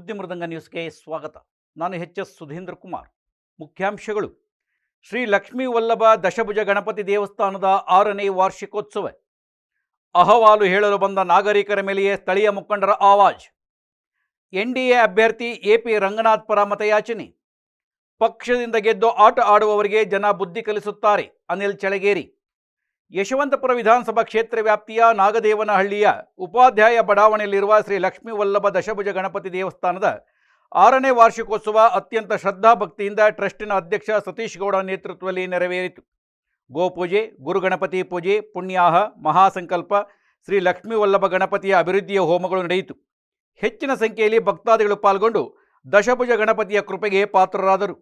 ಸುದ್ದಿ ಮೃದಂಗ ನ್ಯೂಸ್ಗೆ ಸ್ವಾಗತ. ನಾನು ಎಚ್ ಎಸ್ ಸುಧೀಂದ್ರ ಕುಮಾರ್. ಮುಖ್ಯಾಂಶಗಳು. ಶ್ರೀ ಲಕ್ಷ್ಮೀ ವಲ್ಲಭ ದಶಭುಜ ಗಣಪತಿ ದೇವಸ್ಥಾನದ ಆರನೇ ವಾರ್ಷಿಕೋತ್ಸವ. ಅಹವಾಲು ಹೇಳಲು ಬಂದ ನಾಗರಿಕರ ಮೇಲೆಯೇ ಸ್ಥಳೀಯ ಮುಖಂಡರ ಆವಾಜ್. ಎನ್ ಡಿ ಎ ಅಭ್ಯರ್ಥಿ ಎ ಪಿ ರಂಗನಾಥ್ ಪರ ಮತಯಾಚನೆ ಪಕ್ಷದಿಂದ ಗೆದ್ದು ಆಟ ಆಡುವವರಿಗೆ ಜನ ಬುದ್ಧಿ ಕಲಿಸುತ್ತಾರೆ. ಅನಿಲ್ ಚಳಗೇರಿ. ಯಶವಂತಪುರ ವಿಧಾನಸಭಾ ಕ್ಷೇತ್ರ ವ್ಯಾಪ್ತಿಯ ನಾಗದೇವನಹಳ್ಳಿಯ ಉಪಾಧ್ಯಾಯ ಬಡಾವಣೆಯಲ್ಲಿರುವ ಶ್ರೀ ಲಕ್ಷ್ಮೀ ವಲ್ಲಭ ದಶಭುಜ ಗಣಪತಿ ದೇವಸ್ಥಾನದ ಆರನೇ ವಾರ್ಷಿಕೋತ್ಸವ ಅತ್ಯಂತ ಶ್ರದ್ಧಾಭಕ್ತಿಯಿಂದ ಟ್ರಸ್ಟಿನ ಅಧ್ಯಕ್ಷ ಸತೀಶ್ ಗೌಡ ನೇತೃತ್ವದಲ್ಲಿ ನೆರವೇರಿತು. ಗೋಪೂಜೆ ಗುರುಗಣಪತಿ ಪೂಜೆ, ಪುಣ್ಯಾಹ, ಮಹಾಸಂಕಲ್ಪ, ಶ್ರೀ ಲಕ್ಷ್ಮೀ ವಲ್ಲಭ ಗಣಪತಿಯ ಅಭಿವೃದ್ಧಿಯ ಹೋಮಗಳು ನಡೆಯಿತು. ಹೆಚ್ಚಿನ ಸಂಖ್ಯೆಯಲ್ಲಿ ಭಕ್ತಾದಿಗಳು ಪಾಲ್ಗೊಂಡು ದಶಭುಜ ಗಣಪತಿಯ ಕೃಪೆಗೆ ಪಾತ್ರರಾದರು.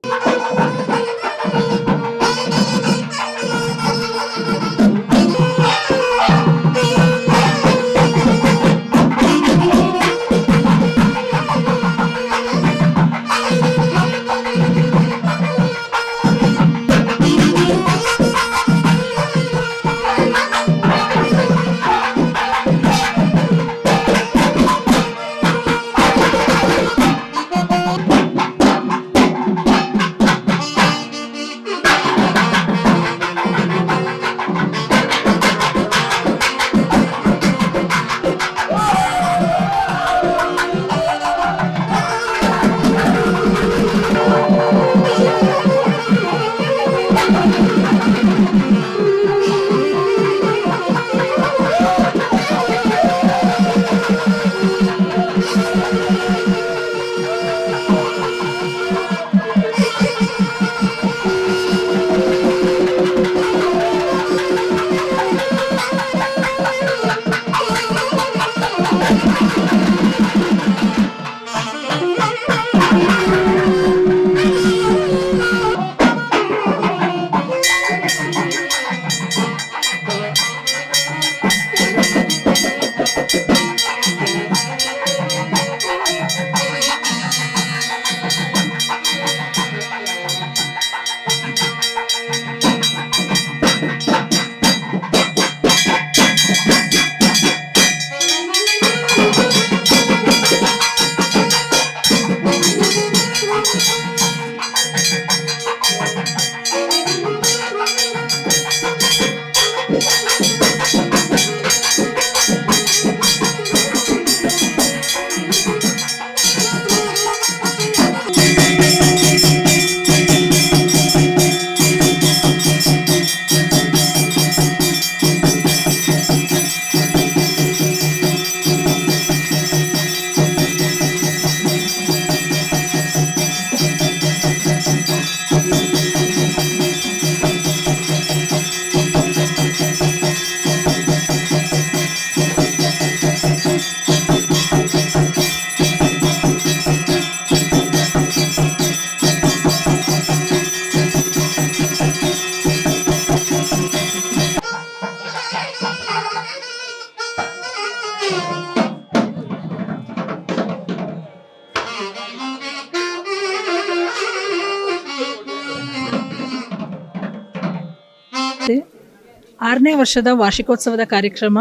ಆರನೇ ವರ್ಷದ ವಾರ್ಷಿಕೋತ್ಸವದ ಕಾರ್ಯಕ್ರಮ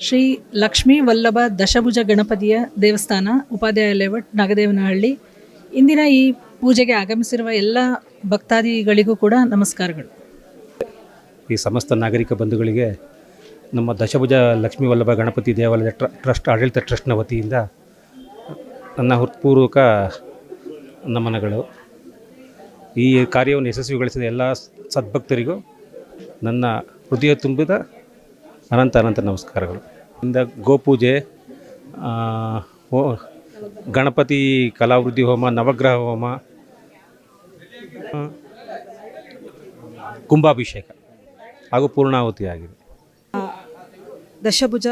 ಶ್ರೀ ಲಕ್ಷ್ಮೀ ವಲ್ಲಭ ದಶಭುಜ ಗಣಪತಿಯ ದೇವಸ್ಥಾನ, ಉಪಾಧ್ಯಾಯ ಲೇಔಟ್, ನಾಗದೇವನಹಳ್ಳಿ. ಇಂದಿನ ಈ ಪೂಜೆಗೆ ಆಗಮಿಸಿರುವ ಎಲ್ಲ ಭಕ್ತಾದಿಗಳಿಗೂ ಕೂಡ ನಮಸ್ಕಾರಗಳು. ಈ ಸಮಸ್ತ ನಾಗರಿಕ ಬಂಧುಗಳಿಗೆ ನಮ್ಮ ದಶಭುಜ ಲಕ್ಷ್ಮೀ ವಲ್ಲಭ ಗಣಪತಿ ದೇವಾಲಯದ ಟ್ರ, ಟ್ರಸ್ಟ್, ಆಡಳಿತ ಟ್ರಸ್ಟ್ನ ವತಿಯಿಂದ ನನ್ನ ಹೃತ್ಪೂರ್ವಕ ನಮನಗಳು. ಈ ಕಾರ್ಯವನ್ನು ಯಶಸ್ವಿಗೊಳಿಸಿದ ಎಲ್ಲ ಸದ್ಭಕ್ತರಿಗೂ ನನ್ನ ಹೃದಯ ತುಂಬಿದ ಅನಂತ ಅನಂತ ನಮಸ್ಕಾರಗಳು. ಇಂದ ಗೋಪೂಜೆ ಹೋ, ಗಣಪತಿ ಕಲಾವೃದ್ಧಿ ಹೋಮ, ನವಗ್ರಹ ಹೋಮ, ಕುಂಭಾಭಿಷೇಕ ಹಾಗೂ ಪೂರ್ಣಾಹುತಿಯಾಗಿದೆ ದಶಭುಜ,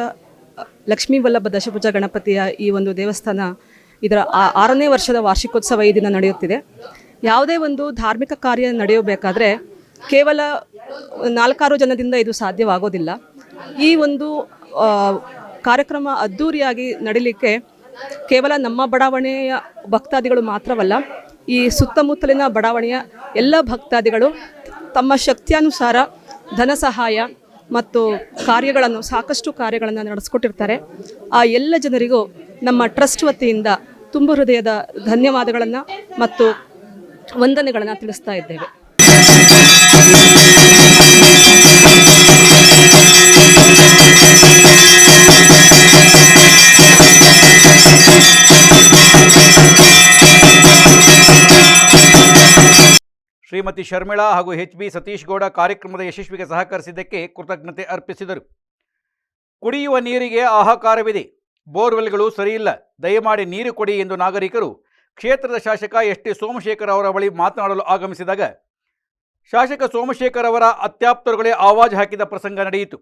ಲಕ್ಷ್ಮೀ ವಲ್ಲಭ ದಶಭುಜ ಗಣಪತಿಯ ಈ ಒಂದು ದೇವಸ್ಥಾನ ಇದರ ಆರನೇ ವರ್ಷದ ವಾರ್ಷಿಕೋತ್ಸವ ಈ ದಿನ ನಡೆಯುತ್ತಿದೆ. ಯಾವುದೇ ಒಂದು ಧಾರ್ಮಿಕ ಕಾರ್ಯ ನಡೆಯಬೇಕಾದ್ರೆ ಕೇವಲ ನಾಲ್ಕಾರು ಜನದಿಂದ ಇದು ಸಾಧ್ಯವಾಗೋದಿಲ್ಲ. ಈ ಒಂದು ಕಾರ್ಯಕ್ರಮ ಅದ್ಧೂರಿಯಾಗಿ ನಡೀಲಿಕ್ಕೆ ಕೇವಲ ನಮ್ಮ ಬಡಾವಣೆಯ ಭಕ್ತಾದಿಗಳು ಮಾತ್ರವಲ್ಲ, ಈ ಸುತ್ತಮುತ್ತಲಿನ ಬಡಾವಣೆಯ ಎಲ್ಲ ಭಕ್ತಾದಿಗಳು ತಮ್ಮ ಶಕ್ತಿಯಾನುಸಾರ ಧನ ಸಹಾಯ ಮತ್ತು ಕಾರ್ಯಗಳನ್ನು, ಸಾಕಷ್ಟು ಕಾರ್ಯಗಳನ್ನು ನಡೆಸ್ಕೊಟ್ಟಿರ್ತಾರೆ. ಆ ಎಲ್ಲ ಜನರಿಗೂ ನಮ್ಮ ಟ್ರಸ್ಟ್ ವತಿಯಿಂದ ತುಂಬ ಹೃದಯದ ಧನ್ಯವಾದಗಳನ್ನು ಮತ್ತು ವಂದನೆಗಳನ್ನು ತಿಳಿಸ್ತಾ ಇದ್ದೇವೆ. ಶ್ರೀಮತಿ ಶರ್ಮಿಳಾ ಹಾಗೂ ಎಚ್ ಬಿ ಸತೀಶ್ ಗೌಡ ಕಾರ್ಯಕ್ರಮದ ಯಶಸ್ವಿಗೆ ಸಹಕರಿಸಿದ್ದಕ್ಕೆ ಕೃತಜ್ಞತೆ ಅರ್ಪಿಸಿದರು. ಕುಡಿಯುವ ನೀರಿಗೆ ಆಹಾಕಾರವಿದೆ ಬೋರ್ವೆಲ್ಗಳು ಸರಿಯಿಲ್ಲ. ದಯಮಾಡಿ ನೀರು ಕೊಡಿ ಎಂದು ನಾಗರಿಕರು ಕ್ಷೇತ್ರದ ಶಾಸಕ ಎಸ್ ಟಿ ಸೋಮಶೇಖರ್ ಅವರ ಬಳಿ ಮಾತನಾಡಲು ಆಗಮಿಸಿದಾಗ ಶಾಸಕ ಸೋಮಶೇಖರ್ ಅವರ ಅತ್ಯಾಪ್ತರುಗಳೇ ಆವಾಜ್ ಹಾಕಿದ ಪ್ರಸಂಗ ನಡೆಯಿತು.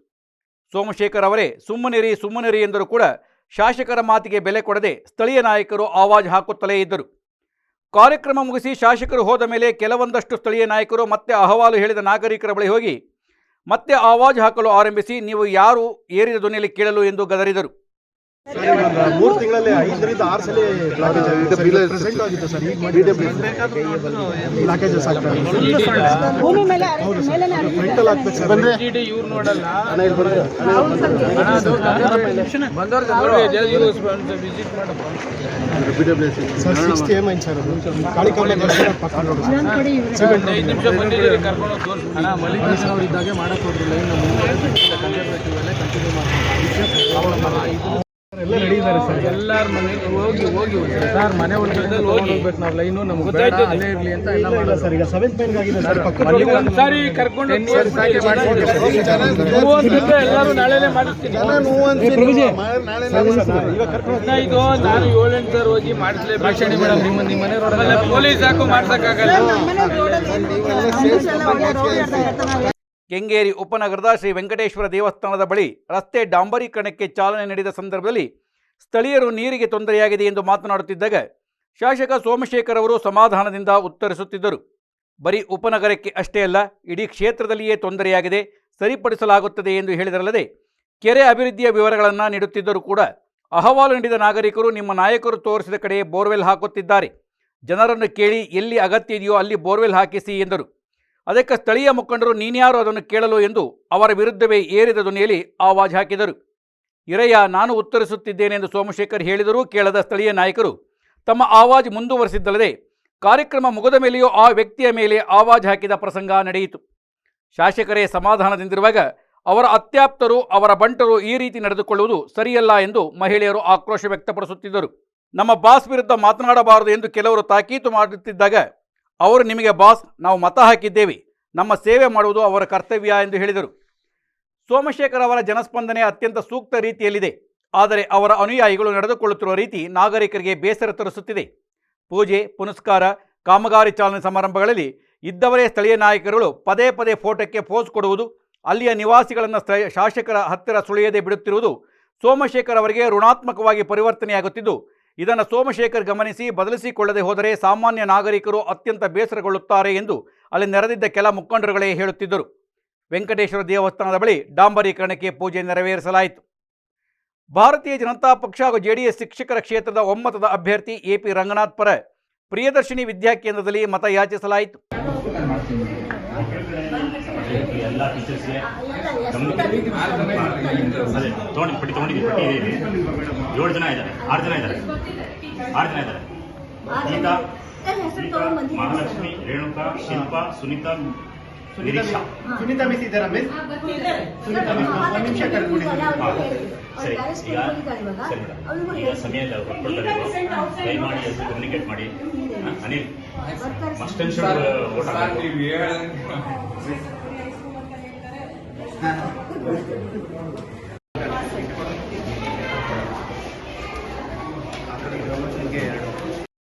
ಸೋಮಶೇಖರ್ ಅವರೇ, ಸುಮ್ಮನಿರಿ ಸುಮ್ಮನಿರಿ ಎಂದರೂ ಕೂಡ ಶಾಸಕರ ಮಾತಿಗೆ ಬೆಲೆ ಕೊಡದೆ ಸ್ಥಳೀಯ ನಾಯಕರು ಆವಾಜ್ ಹಾಕುತ್ತಲೇ ಇದ್ದರು. ಕಾರ್ಯಕ್ರಮ ಮುಗಿಸಿ ಶಾಸಕರು ಹೋದ ಮೇಲೆ ಕೆಲವೊಂದಷ್ಟು ಸ್ಥಳೀಯ ನಾಯಕರು ಮತ್ತೆ ಅಹವಾಲು ಹೇಳಿದ ನಾಗರಿಕರ ಬಳಿ ಹೋಗಿ, ಮತ್ತೆ ಆವಾಜ್ ಹಾಕಲು ಆರಂಭಿಸಿ, ನೀವು ಯಾರು ಏರಿದ ಧ್ವನಿಯಲ್ಲಿ ಕೇಳಲು? ಎಂದು ಗದರಿದರು. ಮೂರು ತಿಂಗಳಲ್ಲಿ ಐದರಿಂದ ಆರು ಸಲ ಬ್ಲಾಕೇಜ್ ಆಗಿದೆ. ಸರ್ ಪ್ರೆಸೆಂಟ್ ಆಗಿತ್ತು ಸರ್. ಈಗ ಮಾಡಿ ಸರ್. ಬಂದ್ರೆ sir. Sixty main sir Kalikamba ಇದ್ದಾಗೆ ಹೋದ್ರಿ ಲೈನ್ ಇದ್ದಾರೆ ಸರ್ ಎಲ್ಲಾರ ಮನೆಗೆ ಹೋಗಿ ಹೋಗಿ ಸರ್ ಮನೆ ಒಳಗಡೆ ಹೋಗ್ಬೇಕು ನಾವು. ಲೈನು ನಮ್ಗೆ ಗೊತ್ತಾಯ್ತು ಅಲ್ಲೇ ಇರ್ಲಿ ಅಂತ ಎಲ್ಲ ಸರ್ ಈಗ ಸೆವೆಂತ್ ಮೈನ್ ಆಗಿದೆ ಸರ್ ಪಕ್ಕ ಅಲ್ಲಿ ಒಂದ್ಸಾರಿ ಕರ್ಕೊಂಡು ಎಲ್ಲರೂ ನಾಳೆನೆ ಮಾಡಿಸ್ತೀನಿ. ಇವಾಗ ಕರ್ಕೊಂಡು ಇನ್ನ ಇದು ನಾನು ಏಳೆಂಟು ಸರ್ ಹೋಗಿ ಮಾಡಿಸ್ಲೇ ಭಾಷಣೆ ಮೇಡಮ್ ನಿಮ್ಮ ನಿಮ್ಮ ಮನೆ ರೋಡಲ್ಲ ಪೊಲೀಸ್ ಹಾಕು ಮಾಡ್ಸಕ್ಕಾಗಲ್ಲ. ಕೆಂಗೇರಿ ಉಪನಗರದ ಶ್ರೀ ವೆಂಕಟೇಶ್ವರ ದೇವಸ್ಥಾನದ ಬಳಿ ರಸ್ತೆ ಡಾಂಬರೀಕರಣಕ್ಕೆ ಚಾಲನೆ ನೀಡಿದ ಸಂದರ್ಭದಲ್ಲಿ ಸ್ಥಳೀಯರು ನೀರಿಗೆ ತೊಂದರೆಯಾಗಿದೆ ಎಂದು ಮಾತನಾಡುತ್ತಿದ್ದಾಗ ಶಾಸಕ ಸೋಮಶೇಖರ್ ಅವರು ಸಮಾಧಾನದಿಂದ ಉತ್ತರಿಸುತ್ತಿದ್ದರು. ಬರೀ ಉಪನಗರಕ್ಕೆ ಅಷ್ಟೇ ಅಲ್ಲ, ಇಡೀ ಕ್ಷೇತ್ರದಲ್ಲಿಯೇ ತೊಂದರೆಯಾಗಿದೆ, ಸರಿಪಡಿಸಲಾಗುತ್ತದೆ ಎಂದು ಹೇಳಿದರಲ್ಲದೆ ಕೆರೆ ಅಭಿವೃದ್ಧಿಯ ವಿವರಗಳನ್ನು ನೀಡುತ್ತಿದ್ದರೂ ಕೂಡ ಅಹವಾಲು ನೀಡಿದ ನಾಗರಿಕರು ನಿಮ್ಮ ನಾಯಕರು ತೋರಿಸಿದ ಕಡೆ ಬೋರ್ವೆಲ್ ಹಾಕುತ್ತಿದ್ದಾರೆ. ಜನರನ್ನು ಕೇಳಿ ಎಲ್ಲಿ ಅಗತ್ಯ ಇದೆಯೋ ಅಲ್ಲಿ ಬೋರ್ವೆಲ್ ಹಾಕಿಸಿ ಎಂದರು. ಅದಕ್ಕೆ ಸ್ಥಳೀಯ ಮುಖಂಡರು ನೀನ್ಯಾರು ಅದನ್ನು ಕೇಳಲು ಎಂದು ಅವರ ವಿರುದ್ಧವೇ ಏರಿದ ದೊನೆಯಲ್ಲಿ ಆವಾಜ್ ಹಾಕಿದರು. ಇರಯ್ಯ ನಾನು ಉತ್ತರಿಸುತ್ತಿದ್ದೇನೆ ಎಂದು ಸೋಮಶೇಖರ್ ಹೇಳಿದರೂ ಕೇಳದ ಸ್ಥಳೀಯ ನಾಯಕರು ತಮ್ಮ ಆವಾಜ್ ಮುಂದುವರೆಸಿದ್ದಲ್ಲದೆ ಕಾರ್ಯಕ್ರಮ ಮುಗದ ಮೇಲೆಯೂ ಆ ವ್ಯಕ್ತಿಯ ಮೇಲೆ ಆವಾಜ್ ಹಾಕಿದ ಪ್ರಸಂಗ ನಡೆಯಿತು. ಶಾಸಕರೇ, ಸಮಾಧಾನದಿಂದಿರುವಾಗ ಅವರ ಅತ್ಯಾಪ್ತರು, ಅವರ ಬಂಟರು ಈ ರೀತಿ ನಡೆದುಕೊಳ್ಳುವುದು ಸರಿಯಲ್ಲ ಎಂದು ಮಹಿಳೆಯರು ಆಕ್ರೋಶ ವ್ಯಕ್ತಪಡಿಸುತ್ತಿದ್ದರು. ನಮ್ಮ ಬಾಸ್ ವಿರುದ್ಧ ಮಾತನಾಡಬಾರದು ಎಂದು ಕೆಲವರು ತಾಕೀತು ಮಾಡುತ್ತಿದ್ದಾಗ ಅವರು ನಿಮಗೆ ಬಾಸ್, ನಾವು ಮತ ಹಾಕಿದ್ದೇವೆ. ನಮ್ಮ ಸೇವೆ ಮಾಡುವುದು ಅವರ ಕರ್ತವ್ಯ ಎಂದು ಹೇಳಿದರು. ಸೋಮಶೇಖರ್ ಅವರ ಜನಸ್ಪಂದನೆ ಅತ್ಯಂತ ಸೂಕ್ತ ರೀತಿಯಲ್ಲಿದೆ. ಆದರೆ ಅವರ ಅನುಯಾಯಿಗಳು ನಡೆದುಕೊಳ್ಳುತ್ತಿರುವ ರೀತಿ ನಾಗರಿಕರಿಗೆ ಬೇಸರ ತರಿಸುತ್ತಿದೆ. ಪೂಜೆ, ಪುನಸ್ಕಾರ, ಕಾಮಗಾರಿ ಚಾಲನೆ ಸಮಾರಂಭಗಳಲ್ಲಿ ಇದ್ದವರೇ ಸ್ಥಳೀಯ ನಾಯಕರುಗಳು ಪದೇ ಪದೇ ಫೋಟೋಕ್ಕೆ ಪೋಸ್ ಕೊಡುವುದು, ಅಲ್ಲಿಯ ನಿವಾಸಿಗಳನ್ನು ಸ್ಥಳ ಶಾಸಕರ ಹತ್ತಿರ ಸುಳಿಯದೆ ಬಿಡುತ್ತಿರುವುದು ಸೋಮಶೇಖರ್ ಅವರಿಗೆ ಋಣಾತ್ಮಕವಾಗಿ ಪರಿವರ್ತನೆಯಾಗುತ್ತಿದ್ದು ಇದನ್ನು ಸೋಮಶೇಖರ್ ಗಮನಿಸಿ, ಬದಲಿಸಿಕೊಳ್ಳದೆ ಹೋದರೆ ಸಾಮಾನ್ಯ ನಾಗರಿಕರು ಅತ್ಯಂತ ಬೇಸರಗೊಳ್ಳುತ್ತಾರೆ ಎಂದು ಅಲ್ಲಿ ನೆರೆದಿದ್ದ ಕೆಲ ಮುಖಂಡರುಗಳೇ ಹೇಳುತ್ತಿದ್ದರು. ವೆಂಕಟೇಶ್ವರ ದೇವಸ್ಥಾನದ ಬಳಿ ಡಾಂಬರೀಕರಣಕ್ಕೆ ಪೂಜೆ ನೆರವೇರಿಸಲಾಯಿತು. ಭಾರತೀಯ ಜನತಾ ಪಕ್ಷ ಹಾಗೂ ಜೆಡಿಎಸ್ ಶಿಕ್ಷಕರ ಕ್ಷೇತ್ರದ ಒಮ್ಮತದ ಅಭ್ಯರ್ಥಿ ಎಪಿ ರಂಗನಾಥ್ ಪರ ಪ್ರಿಯದರ್ಶಿನಿ ವಿದ್ಯಾಕೇಂದ್ರದಲ್ಲಿ ಮತ ಯಾಚಿಸಲಾಯಿತು ಎಲ್ಲ ಟೀಚರ್ಸ್ಗೆ ಅದೇ ತೊಗೊಂಡು ಪಟ್ಟಿ ತೊಗೊಂಡಿದ್ದೀವಿ ಪಟ್ಟಿ ಇದೆ. ಏಳು ಜನ ಇದ್ದಾರೆ ಆರು ಜನ ಇದ್ದಾರೆ. ಆರು ಜನ ಇದ್ದಾರೆ. ಗೀತಾ ಗೀತಾ ಮಹಾಲಕ್ಷ್ಮಿ ರೇಣುಕಾ ಶಿಲ್ಪಾ ಸುನೀತಾ ನಿರೀಕ್ಷಾ ಸುನೀತಾ ಮಿಸ್ ಇದ್ದಾರಾ ಮಿಸ್ ಸುನೀತಾ ಮಿಸ್ ಒಂದು ನಿಮಿಷ ಸರಿ. ಈಗ ಸರಿ ಮೇಡಮ್. ಈಗ ಸಮಯ ಇಲ್ಲ. ದಯಮಾಡಿ ಅದು ಕಮ್ಯುನಿಕೇಟ್ ಮಾಡಿ. ಹಾ, Anil must and should vote ಹಾಕಬೇಕು.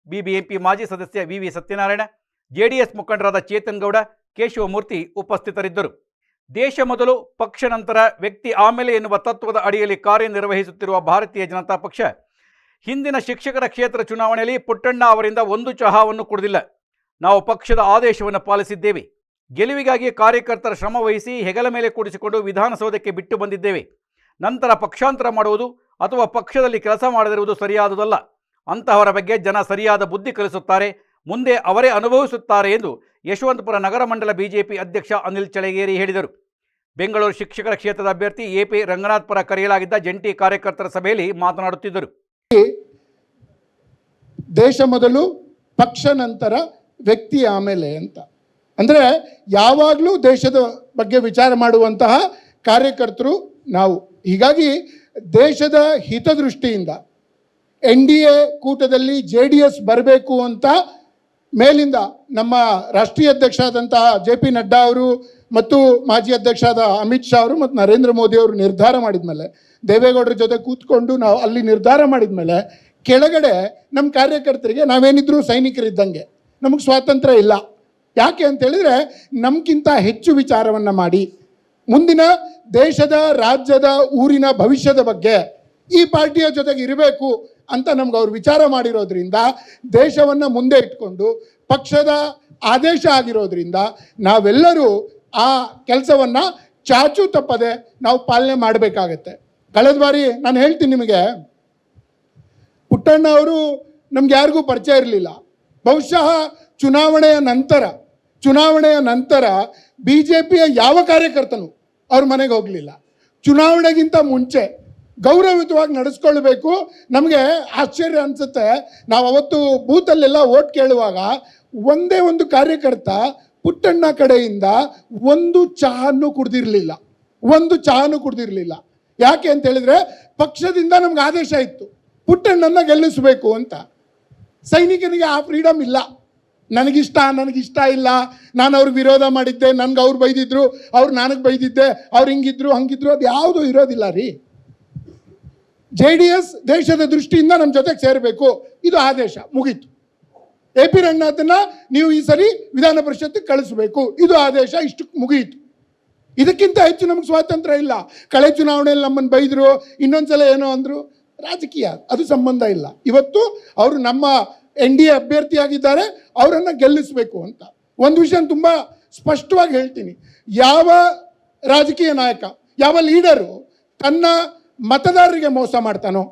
ಬಿಬಿಎಂಪಿ ಮಾಜಿ ಸದಸ್ಯ ವಿವಿ ಸತ್ಯನಾರಾಯಣ, ಜೆಡಿಎಸ್ ಮುಖಂಡರಾದ ಚೇತನ್ ಗೌಡ, ಕೇಶವಮೂರ್ತಿ ಉಪಸ್ಥಿತರಿದ್ದರು. ದೇಶ ಮೊದಲು, ಪಕ್ಷ ನಂತರ, ವ್ಯಕ್ತಿ ಆಮೇಲೆ ಎನ್ನುವ ತತ್ವದ ಅಡಿಯಲ್ಲಿ ಕಾರ್ಯನಿರ್ವಹಿಸುತ್ತಿರುವ ಭಾರತೀಯ ಜನತಾ ಪಕ್ಷ. ಹಿಂದಿನ ಶಿಕ್ಷಕರ ಕ್ಷೇತ್ರ ಚುನಾವಣೆಯಲ್ಲಿ ಪುಟ್ಟಣ್ಣ ಅವರಿಂದ ಒಂದು ಚಹಾವನ್ನು ಕುಡಿದಿಲ್ಲ. ನಾವು ಪಕ್ಷದ ಆದೇಶವನ್ನು ಪಾಲಿಸಿದ್ದೇವೆ. ಗೆಲುವಿಗಾಗಿ ಕಾರ್ಯಕರ್ತರ ಶ್ರಮ ವಹಿಸಿ ಹೆಗಲ ಮೇಲೆ ಕೂಡಿಸಿಕೊಂಡು ವಿಧಾನಸೌಧಕ್ಕೆ ಬಿಟ್ಟು ಬಂದಿದ್ದೇವೆ. ನಂತರ ಪಕ್ಷಾಂತರ ಮಾಡುವುದು ಅಥವಾ ಪಕ್ಷದಲ್ಲಿ ಕೆಲಸ ಮಾಡದಿರುವುದು ಸರಿಯಾದುದಲ್ಲ. ಅಂತಹವರ ಬಗ್ಗೆ ಜನ ಸರಿಯಾದ ಬುದ್ಧಿ ಕಲಿಸುತ್ತಾರೆ, ಮುಂದೆ ಅವರೇ ಅನುಭವಿಸುತ್ತಾರೆ ಎಂದು ಯಶವಂತಪುರ ನಗರ ಮಂಡಲ ಬಿಜೆಪಿ ಅಧ್ಯಕ್ಷ ಅನಿಲ್ ಚಳಗೇರಿ ಹೇಳಿದರು. ಬೆಂಗಳೂರು ಶಿಕ್ಷಕರ ಕ್ಷೇತ್ರದ ಅಭ್ಯರ್ಥಿ ಎಪಿ ರಂಗನಾಥ್ ಪರ ಕರೆಯಲಾಗಿದ್ದ ಜಂಟಿ ಕಾರ್ಯಕರ್ತರ ಸಭೆಯಲ್ಲಿ ಮಾತನಾಡುತ್ತಿದ್ದರು. ದೇಶ ಮೊದಲು ಪಕ್ಷ ನಂತರ ವ್ಯಕ್ತಿ ಆಮೇಲೆ ಅಂತ. ಅಂದರೆ ಯಾವಾಗಲೂ ದೇಶದ ಬಗ್ಗೆ ವಿಚಾರ ಮಾಡುವಂತಹ ಕಾರ್ಯಕರ್ತರು ನಾವು. ಹೀಗಾಗಿ ದೇಶದ ಹಿತದೃಷ್ಟಿಯಿಂದ ಎನ್ ಡಿ ಎ ಕೂಟದಲ್ಲಿ ಜೆ ಡಿ ಎಸ್ ಬರಬೇಕು ಅಂತ ಮೇಲಿಂದ ನಮ್ಮ ರಾಷ್ಟ್ರೀಯ ಅಧ್ಯಕ್ಷ ಆದಂತಹ ಜೆ ಪಿ ನಡ್ಡಾ ಅವರು ಮತ್ತು ಮಾಜಿ ಅಧ್ಯಕ್ಷರಾದ ಅಮಿತ್ ಶಾ ಅವರು ಮತ್ತು ನರೇಂದ್ರ ಮೋದಿ ಅವರು ನಿರ್ಧಾರ ಮಾಡಿದ್ಮೇಲೆ, ದೇವೇಗೌಡರ ಜೊತೆ ಕೂತ್ಕೊಂಡು ನಾವು ಅಲ್ಲಿ ನಿರ್ಧಾರ ಮಾಡಿದ ಮೇಲೆ ಕೆಳಗಡೆ ನಮ್ಮ ಕಾರ್ಯಕರ್ತರಿಗೆ ನಾವೇನಿದ್ರು ಸೈನಿಕರಿದ್ದಂಗೆ, ನಮಗೆ ಸ್ವಾತಂತ್ರ್ಯ ಇಲ್ಲ. ಯಾಕೆ ಅಂತ ಹೇಳಿದ್ರೆ ನಮ್ಗಿಂತ ಹೆಚ್ಚು ವಿಚಾರವನ್ನು ಮಾಡಿ. ಮುಂದಿನ ದೇಶದ, ರಾಜ್ಯದ, ಊರಿನ ಭವಿಷ್ಯದ ಬಗ್ಗೆ ಈ ಪಾರ್ಟಿಯ ಜೊತೆಗೆ ಇರಬೇಕು ಅಂತ ನಮ್ಗೆ ಅವ್ರು ವಿಚಾರ ಮಾಡಿರೋದ್ರಿಂದ, ದೇಶವನ್ನು ಮುಂದೆ ಇಟ್ಕೊಂಡು, ಪಕ್ಷದ ಆದೇಶ ಆಗಿರೋದ್ರಿಂದ ನಾವೆಲ್ಲರೂ ಆ ಕೆಲಸವನ್ನು ಚಾಚು ತಪ್ಪದೆ ನಾವು ಪಾಲನೆ ಮಾಡಬೇಕಾಗತ್ತೆ. ಕಳೆದ ಬಾರಿ ನಾನು ಹೇಳ್ತೀನಿ ನಿಮಗೆ, ಪುಟ್ಟಣ್ಣ ಅವರು ನಮ್ಗೆ ಯಾರಿಗೂ ಪರಿಚಯ ಇರಲಿಲ್ಲ. ಬಹುಶಃ ಚುನಾವಣೆಯ ನಂತರ ಚುನಾವಣೆಯ ನಂತರ ಬಿ ಜೆ ಪಿಯ ಯಾವ ಕಾರ್ಯಕರ್ತನು ಅವ್ರ ಮನೆಗೆ ಹೋಗಲಿಲ್ಲ. ಚುನಾವಣೆಗಿಂತ ಮುಂಚೆ ಗೌರವಯುತವಾಗಿ ನಡೆಸ್ಕೊಳ್ಬೇಕು. ನಮಗೆ ಆಶ್ಚರ್ಯ ಅನಿಸುತ್ತೆ. ನಾವು ಅವತ್ತು ಬೂತಲ್ಲೆಲ್ಲ ಓಟ್ ಕೇಳುವಾಗ ಒಂದೇ ಒಂದು ಕಾರ್ಯಕರ್ತ ಪುಟ್ಟಣ್ಣ ಕಡೆಯಿಂದ ಒಂದು ಚಹಾನು ಕುಡ್ದಿರಲಿಲ್ಲ. ಒಂದು ಚಹಾನು ಕುಡ್ದಿರಲಿಲ್ಲ. ಯಾಕೆ ಅಂತ ಹೇಳಿದ್ರೆ ಪಕ್ಷದಿಂದ ನಮ್ಗೆ ಆದೇಶ ಇತ್ತು. ಪುಟ್ಟಣ್ಣನ ಗೆಲ್ಲಿಸಬೇಕು ಅಂತ. ಸೈನಿಕನಿಗೆ ಆ ಫ್ರೀಡಮ್ ಇಲ್ಲ. ನನಗಿಷ್ಟ ನನಗಿಷ್ಟ ಇಲ್ಲ. ನಾನು ಅವ್ರಿಗೆ ವಿರೋಧ ಮಾಡಿದ್ದೆ, ನನಗೆ ಅವ್ರು ಬೈದಿದ್ರು, ಅವ್ರು ನನಗೆ ಬೈದಿದ್ದೆ, ಅವ್ರು ಹಿಂಗಿದ್ರು, ಹಂಗಿದ್ರು, ಅದು ಯಾವುದೂ ಇರೋದಿಲ್ಲ ರೀ. ಜೆ ಡಿ ಎಸ್ ದೇಶದ ದೃಷ್ಟಿಯಿಂದ ನಮ್ಮ ಜೊತೆಗೆ ಸೇರಬೇಕು. ಇದು ಆದೇಶ, ಮುಗೀತು. ಎ ಪಿ ರಂಗನಾಥನ್ನ ನೀವು ಈ ಸರಿ ವಿಧಾನ ಪರಿಷತ್ತಿಗೆ ಕಳಿಸಬೇಕು. ಇದು ಆದೇಶ ಇಷ್ಟು ಮುಗಿಯಿತು ಇದಕ್ಕಿಂತ ಹೆಚ್ಚು ನಮ್ಗೆ ಸ್ವಾತಂತ್ರ್ಯ ಇಲ್ಲ. ಕಳೆ ಚುನಾವಣೆಯಲ್ಲಿ ನಮ್ಮನ್ನು ಬೈದರು, ಇನ್ನೊಂದ್ಸಲ ಏನೋ ಅಂದರು, ರಾಜಕೀಯ, ಅದು ಸಂಬಂಧ ಇಲ್ಲ. ಇವತ್ತು ಅವರು ನಮ್ಮ ಎನ್ ಡಿ ಎ ಅಭ್ಯರ್ಥಿಯಾಗಿದ್ದಾರೆ ಅವರನ್ನು ಗೆಲ್ಲಿಸಬೇಕು ಅಂತ. ಒಂದು ವಿಷಯ ತುಂಬ ಸ್ಪಷ್ಟವಾಗಿ ಹೇಳ್ತೀನಿ. ಯಾವ ರಾಜಕೀಯ ನಾಯಕ, ಯಾವ ಲೀಡರು ತನ್ನ ಮತದಾರರಿಗೆ ಮೋಸ ಮಾಡ್ತಾನೋ,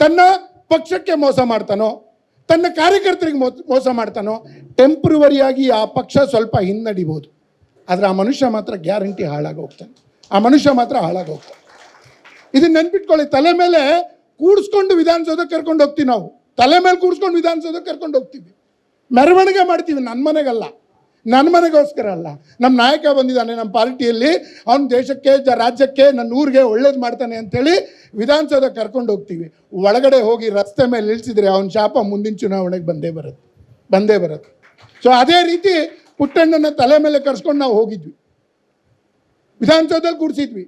ತನ್ನ ಪಕ್ಷಕ್ಕೆ ಮೋಸ ಮಾಡ್ತಾನೋ, ತನ್ನ ಕಾರ್ಯಕರ್ತರಿಗೆ ಮೋಸ ಮಾಡ್ತಾನೋ ಟೆಂಪ್ರವರಿಯಾಗಿ ಆ ಪಕ್ಷ ಸ್ವಲ್ಪ ಹಿನ್ನಡಿಬೋದು. ಆದರೆ ಆ ಮನುಷ್ಯ ಮಾತ್ರ ಗ್ಯಾರಂಟಿ ಹಾಳಾಗೋಗ್ತಾನೆ ಆ ಮನುಷ್ಯ ಮಾತ್ರ ಹಾಳಾಗೋಗ್ತಾನೆ ಇದನ್ನ ನೆನ್ಪಿಟ್ಕೊಳ್ಳಿ, ತಲೆ ಮೇಲೆ ಕೂಡಿಸ್ಕೊಂಡು ವಿಧಾನಸೌಧಕ್ಕೆ ಕರ್ಕೊಂಡು ಹೋಗ್ತೀವಿ ನಾವು. ತಲೆ ಮೇಲೆ ಕೂರಿಸ್ಕೊಂಡು ವಿಧಾನಸೌಧಕ್ಕೆ ಕರ್ಕೊಂಡು ಹೋಗ್ತೀವಿ. ಮೆರವಣಿಗೆ ಮಾಡ್ತೀವಿ ನನ್ನ ಮನೆಗಲ್ಲ. ನನ್ನ ಮನೆಗೋಸ್ಕರ ಅಲ್ಲ. ನಮ್ಮ ನಾಯಕ ಬಂದಿದ್ದಾನೆ ನಮ್ಮ ಪಾರ್ಟಿಯಲ್ಲಿ. ಅವನ ದೇಶಕ್ಕೆ, ಜ ರಾಜ್ಯಕ್ಕೆ ನನ್ನ ಊರಿಗೆ ಒಳ್ಳೇದು ಮಾಡ್ತಾನೆ ಅಂಥೇಳಿ ವಿಧಾನಸೌಧ ಕರ್ಕೊಂಡು ಹೋಗ್ತೀವಿ. ಒಳಗಡೆ ಹೋಗಿ ರಸ್ತೆ ಮೇಲೆ ನಿಲ್ಲಿಸಿದ್ರೆ ಅವನ ಶಾಪ ಮುಂದಿನ ಚುನಾವಣೆಗೆ ಬಂದೇ ಬರುತ್ತೆ. ಬಂದೇ ಬರುತ್ತೆ. ಸೊ ಅದೇ ರೀತಿ ಪುಟ್ಟಣ್ಣನ ತಲೆ ಮೇಲೆ ಕರ್ಸ್ಕೊಂಡು ನಾವು ಹೋಗಿದ್ವಿ. ವಿಧಾನಸೌಧದಲ್ಲಿ ಕೂಡಿಸಿದ್ವಿ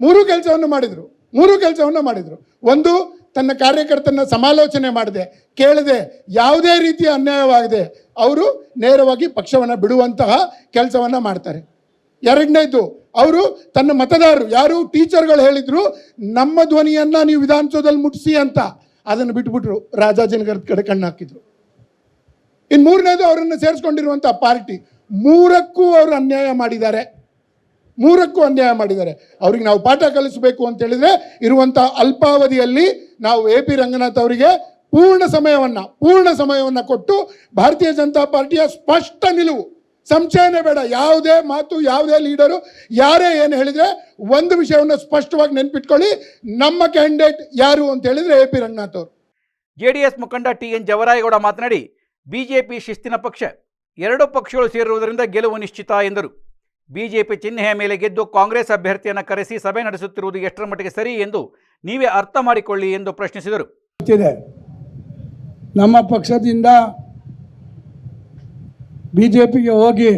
ಮೂರು ಕೆಲಸವನ್ನು ಮಾಡಿದರು. ಮೂರು ಕೆಲಸವನ್ನು ಮಾಡಿದರು. ಒಂದು ತನ್ನ ಕಾರ್ಯಕರ್ತನ ಸಮಾಲೋಚನೆ ಮಾಡಿದೆ, ಕೇಳದೆ, ಯಾವುದೇ ರೀತಿಯ ಅನ್ಯಾಯವಾಗದೆ, ಅವರು ನೇರವಾಗಿ ಪಕ್ಷವನ್ನು ಬಿಡುವಂತಹ ಕೆಲಸವನ್ನು ಮಾಡ್ತಾರೆ. ಎರಡನೇದು, ಅವರು ತನ್ನ ಮತದಾರರು, ಯಾರು ಟೀಚರ್ಗಳು ಹೇಳಿದ್ರು, ನಮ್ಮ ಧ್ವನಿಯನ್ನು ನೀವು ವಿಧಾನಸೌಧದಲ್ಲಿ ಮುಟ್ಟಿಸಿ ಅಂತ ಅದನ್ನು ಬಿಟ್ಬಿಟ್ರು ರಾಜಾಜಿನಗರದ ಕಡೆ ಕಣ್ಣು ಹಾಕಿದ್ರು. ಇನ್ನು ಮೂರನೇದು, ಅವರನ್ನು ಸೇರಿಸ್ಕೊಂಡಿರುವಂಥ ಪಾರ್ಟಿ, ಮೂರಕ್ಕೂ ಅವರು ಅನ್ಯಾಯ ಮಾಡಿದ್ದಾರೆ. ಮೂರಕ್ಕೂ ಅನ್ಯಾಯ ಮಾಡಿದ್ದಾರೆ. ಅವ್ರಿಗೆ ನಾವು ಪಾಠ ಕಲಿಸಬೇಕು ಅಂತ ಹೇಳಿದ್ರೆ ಇರುವಂಥ ಅಲ್ಪಾವಧಿಯಲ್ಲಿ ನಾವು ಎ ಪಿ ರಂಗನಾಥ್ ಅವರಿಗೆ ಪೂರ್ಣ ಸಮಯವನ್ನು ಪೂರ್ಣ ಸಮಯವನ್ನು ಕೊಟ್ಟು ಭಾರತೀಯ ಜನತಾ ಪಾರ್ಟಿಯ ಸ್ಪಷ್ಟ ನಿಲುವು. ಸಂಶಯನೇ ಬೇಡ, ಯಾವುದೇ ಮಾತು, ಯಾವುದೇ ಲೀಡರು, ಯಾರೇ ಏನು ಹೇಳಿದ್ರೆ ಒಂದು ವಿಷಯವನ್ನು ಸ್ಪಷ್ಟವಾಗಿ ನೆನ್ಪಿಟ್ಕೊಳ್ಳಿ. ನಮ್ಮ ಕ್ಯಾಂಡಿಡೇಟ್ ಯಾರು ಅಂತ ಹೇಳಿದ್ರೆ ಎ ಪಿ ರಂಗನಾಥ್ ಅವರು. ಜೆಡಿಎಸ್ ಮುಖಂಡ ಟಿ ಎನ್ ಜವರಾಯಗೌಡ ಮಾತನಾಡಿ ಬಿಜೆಪಿ ಶಿಸ್ತಿನ ಪಕ್ಷ, ಎರಡು ಪಕ್ಷಗಳು ಸೇರಿರುವುದರಿಂದ ಗೆಲುವು ನಿಶ್ಚಿತ ಎಂದರು. ಬಿಜೆಪಿ ಚಿಹ್ನೆಯ ಮೇಲೆ ಗೆದ್ದು ಕಾಂಗ್ರೆಸ್ ಅಭ್ಯರ್ಥಿಯನ್ನು ಕರೆಸಿ ಸಭೆ ನಡೆಸುತ್ತಿರುವುದು ಎಷ್ಟರ ಮಟ್ಟಿಗೆ ಸರಿ ಎಂದು ನೀವೇ ಅರ್ಥ ಮಾಡಿಕೊಳ್ಳಿ ಎಂದು ಪ್ರಶ್ನಿಸಿದರು. ನಮ್ಮ ಪಕ್ಷದಿಂದ ಬಿ ಜೆ ಹೋಗಿ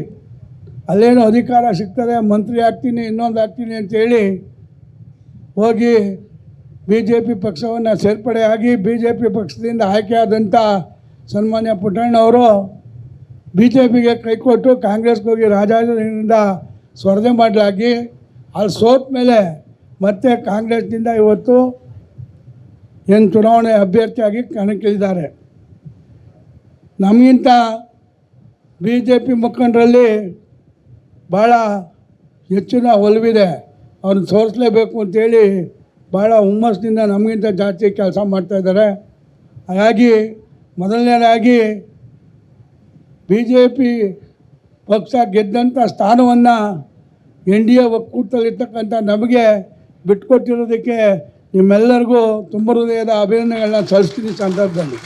ಅಲ್ಲೇನೋ ಅಧಿಕಾರ ಸಿಗ್ತದೆ, ಮಂತ್ರಿ ಆಗ್ತೀನಿ, ಇನ್ನೊಂದು ಆಗ್ತೀನಿ ಅಂತೇಳಿ ಹೋಗಿ ಬಿ ಜೆ ಪಿ ಪಕ್ಷವನ್ನು ಸೇರ್ಪಡೆಯಾಗಿ ಬಿ ಜೆ ಪಿ ಪಕ್ಷದಿಂದ ಆಯ್ಕೆಯಾದಂಥ ಸನ್ಮಾನ್ಯ ಪುಟ್ಟಣ್ಣವರು ಬಿ ಜೆ ಪಿಗೆ ಕೈಕೊಟ್ಟು ಕಾಂಗ್ರೆಸ್ಗೆ ಹೋಗಿ ರಾಜಾಜಿನಿಂದ ಸ್ಪರ್ಧೆ ಮಾಡಲಾಗಿ, ಅಲ್ಲಿ ಸೋತ ಮೇಲೆ ಮತ್ತೆ ಕಾಂಗ್ರೆಸ್ನಿಂದ ಇವತ್ತು ಏನು ಚುನಾವಣೆ ಅಭ್ಯರ್ಥಿಯಾಗಿ ಕಣಕ್ಕಿಳಿದ್ದಾರೆ ನಮಗಿಂತ ಬಿ ಜೆ ಪಿ ಮುಖಂಡರಲ್ಲಿ ಭಾಳ ಹೆಚ್ಚಿನ ಒಲವಿದೆ. ಅವ್ರನ್ನ ಸೋರಿಸಲೇಬೇಕು ಅಂತೇಳಿ ಭಾಳ ಹುಮ್ಮಸ್ಸಿನಿಂದ ನಮಗಿಂತ ಜಾಸ್ತಿ ಕೆಲಸ ಮಾಡ್ತಾಯಿದ್ದಾರೆ ಹಾಗಾಗಿ ಮೊದಲನೇದಾಗಿ ಬಿ ಜೆ ಪಿ ಪಕ್ಷ ಗೆದ್ದಂಥ ಸ್ಥಾನವನ್ನು ಎನ್ ಡಿ ಎ ಒಕ್ಕೂಟದಲ್ಲಿರ್ತಕ್ಕಂಥ ನಮಗೆ ಬಿಟ್ಕೊಟ್ಟಿರೋದಕ್ಕೆ ನಿಮ್ಮೆಲ್ಲರಿಗೂ ತುಂಬ ಹೃದಯದ ಅಭಿನಂದನೆಗಳನ್ನ ಸಲ್ಲಿಸ್ತೀನಿ ಸಂದರ್ಭದಲ್ಲಿ.